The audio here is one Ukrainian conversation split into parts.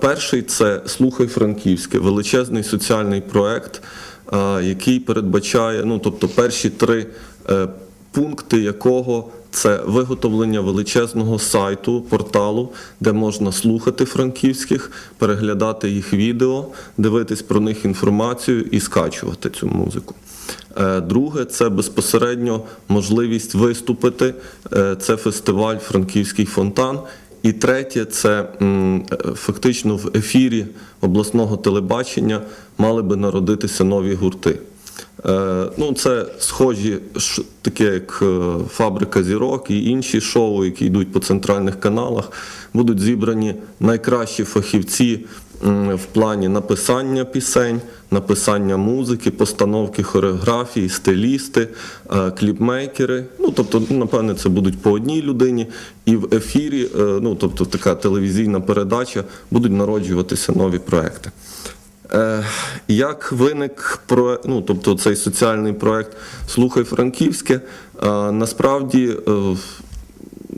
Перший це Слухай Франківське, величезний соціальний проект, е, який передбачає, ну тобто перші три е, пункти якого це виготовлення величезного сайту, порталу, де можна слухати франківських, переглядати їх відео, дивитись про них інформацію і скачувати цю музику. Е, Друге, це безпосередньо можливість виступити. Це фестиваль Франківський фонтан. І третє, це фактично в ефірі обласного телебачення мали би народитися нові гурти. Е, Ну, це схожі, таке як е, фабрика зірок і інші шоу, які йдуть по центральних каналах, будуть зібрані найкращі фахівці в плані написання пісень, написання музики, постановки хореографії, стилісти, е, кліпмейкери. Ну, тобто, напевне, це будуть по одній людині, і в ефірі, е, ну тобто така телевізійна передача, будуть народжуватися нові проекти. Е, Як виник про, ну, тобто цей соціальний проект Слухай Франківське, насправді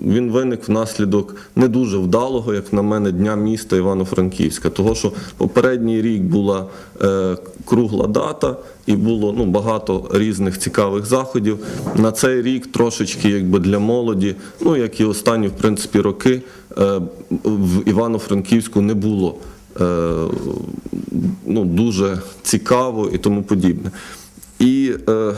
він виник внаслідок не дуже вдалого, як на мене, дня міста Івано-Франківська. Того, що попередній рік була е, кругла дата і було ну, багато різних цікавих заходів. На цей рік трошечки якби для молоді, ну як і останні в принципі роки, е, в Івано-Франківську не було. Е, ну, дуже цікаво і тому подібне. І е,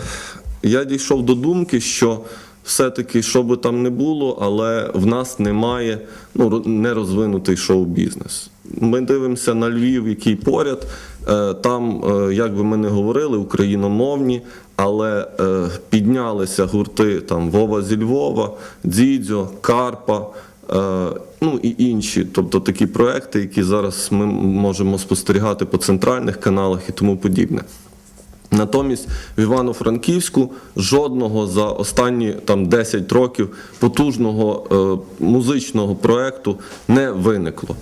я дійшов до думки, що все-таки, що би там не було, але в нас немає ну, ро- нерозвинутий шоу-бізнес. Ми дивимося на Львів, який поряд. Е, Там, е, як би ми не говорили, україномовні, але е, піднялися гурти там Вова зі Львова, Дзідзьо, Карпа. Ну і інші, тобто такі проекти, які зараз ми можемо спостерігати по центральних каналах і тому подібне. Натомість в Івано-Франківську жодного за останні там 10 років потужного е, музичного проекту не виникло.